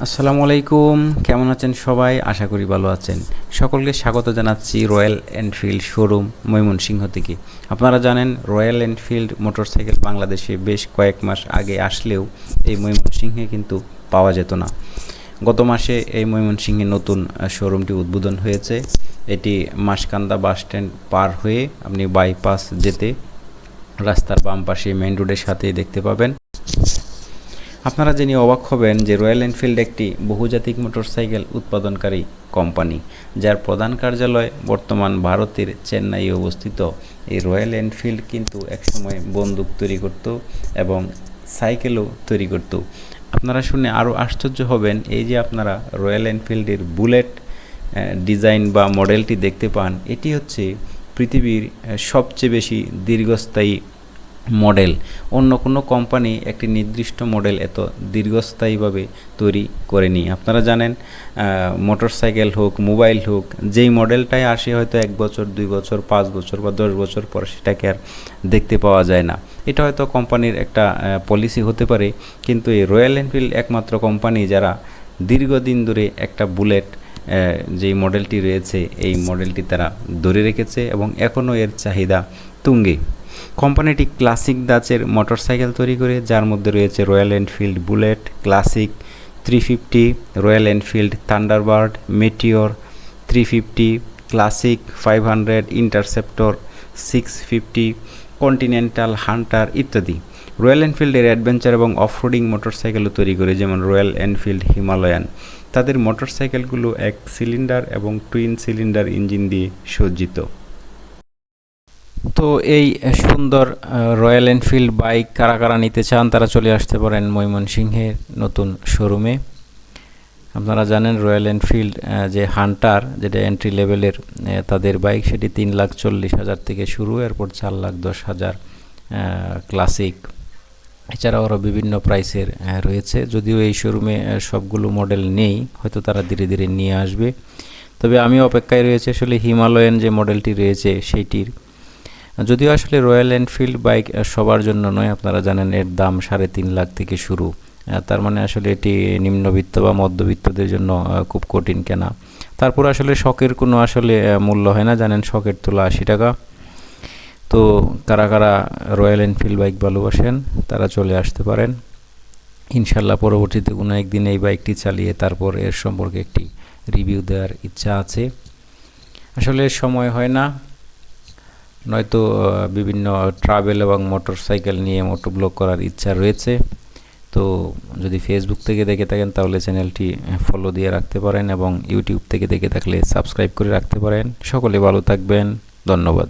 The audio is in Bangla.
আসসালামু আলাইকুম। কেমন আছেন সবাই? আশা করি ভালো আছেন। সকলকে স্বাগত জানাচ্ছি রয়্যাল এনফিল্ড শোরুম ময়মনসিংহ থেকে। আপনারা জানেন, রয়্যাল এনফিল্ড মোটরসাইকেল বাংলাদেশে বেশ কয়েক মাস আগে আসলেও এই ময়মনসিংহে কিন্তু পাওয়া যেত না। গত মাসে এই ময়মনসিংহে নতুন শোরুমটি উদ্বোধন হয়েছে। এটি মাসকান্দা বাস স্ট্যান্ড পার হয়ে আপনি বাইপাস যেতে রাস্তার বাম পাশে মেইন রোডের সাথেই দেখতে পাবেন। আপনারা জেনে অবাক হবেন যে রয়্যাল এনফিল্ড একটি বহুজাতিক মোটরসাইকেল উৎপাদনকারী কোম্পানি, যার প্রধান কার্যালয় বর্তমান ভারতের চেন্নাই অবস্থিত। এই রয়্যাল এনফিল্ড কিন্তু একসময় বন্দুক তৈরি করত এবং সাইকেলও তৈরি করত। আপনারা শুনে আরও আশ্চর্য হবেন এই যে আপনারা রয়্যাল এনফিল্ডের বুলেট ডিজাইন বা মডেলটি দেখতে পান, এটি হচ্ছে পৃথিবীর সবচেয়ে বেশি দীর্ঘস্থায়ী মডেল। অন্য কোনো কোম্পানি একটি নির্দিষ্ট মডেল এত দীর্ঘস্থায়ীভাবে তৈরি করেনি। আপনারা জানেন মোটরসাইকেল হোক, মোবাইল হোক, যেই মডেলটাই আসে হয়তো এক বছর, দুই বছর, পাঁচ বছর বা দশ বছর পর সেটাকে আর দেখতে পাওয়া যায় না। এটা হয়তো কোম্পানির একটা পলিসি হতে পারে, কিন্তু এই রয়্যাল এনফিল্ড একমাত্র কোম্পানি যারা দীর্ঘদিন ধরে একটা বুলেট যেই মডেলটি রয়েছে, এই মডেলটি তারা ধরে রেখেছে এবং এখনও এর চাহিদা তুঙ্গে। কোম্পানিটি ক্লাসিক দাচের মোটরসাইকেল তৈরি করে, যার মধ্যে রয়েছে Royal Enfield Bullet Classic three fifty Royal Enfield Thunderbird Meteor three fifty Classic five hundred Interceptor six fifty Continental Hunter ইত্যাদি। রয়্যাল এনফিল্ডের অ্যাডভেঞ্চার এবং অফরোডিং মোটরসাইকেলও তৈরি করে, যেমন রয়্যাল এনফিল্ড হিমালয়ান তাদের মোটরসাইকেলগুলো এক সিলিন্ডার এবং টুইন সিলিন্ডার ইঞ্জিন দিয়ে সজ্জিত। তো এই সুন্দর রয়্যাল এনফিল্ড বাইক কারা কারা নিতে চান, তারা চলে আসতে পারেন ময়মনসিংহের নতুন শোরুমে আপনারা জানেন রয়্যাল এনফিল্ড যে হান্টার যেটা এন্ট্রি লেভেলের তাদের বাইক সেটি তিন লাখ চল্লিশ হাজার থেকে শুরু, এরপর চার লাখ দশ হাজার ক্লাসিক এছাড়াও আরও বিভিন্ন প্রাইসের রয়েছে। যদিও এই শোরুমে সবগুলো মডেল নেই, হয়তো তারা ধীরে ধীরে নিয়ে আসবে। তবে আমি অপেক্ষায় রয়েছে আসলে হিমালয়ান যে মডেলটি রয়েছে সেইটির যদিও আসলে রয়্যাল এনফিল্ড বাইক সবার জন্য নয়, আপনারা জানেন এর দাম সাড়ে তিন লাখ থেকে শুরু। তার মানে আসলে এটি নিম্নবিত্ত বা মধ্যবিত্তদের জন্য খুব কঠিন কেনা। তারপর আসলে শখের কোনো আসলে মূল্য হয় না, জানেন শখের তোলা আশি টাকা। তো কারা কারা রয়্যাল এনফিল্ড বাইক ভালোবাসেন, তারা চলে আসতে পারেন। ইনশাল্লাহ পরবর্তীতে কোনো একদিন এই বাইকটি চালিয়ে তারপর এর সম্পর্কে একটি রিভিউ দেওয়ার ইচ্ছা আছে। আসলে সময় হয় না নয়তো বিভিন্ন ট্রাভেল এবং মোটর সাইকেল নিয়ে মোটর ব্লগ করার ইচ্ছা রয়েছে। তো যদি ফেসবুক থেকে দেখে থাকেন, তাহলে চ্যানেলটি ফলো দিয়ে রাখতে পারেন এবং ইউটিউব থেকে দেখে থাকলে সাবস্ক্রাইব করে রাখতে পারেন। সকলে ভালো থাকবেন। ধন্যবাদ।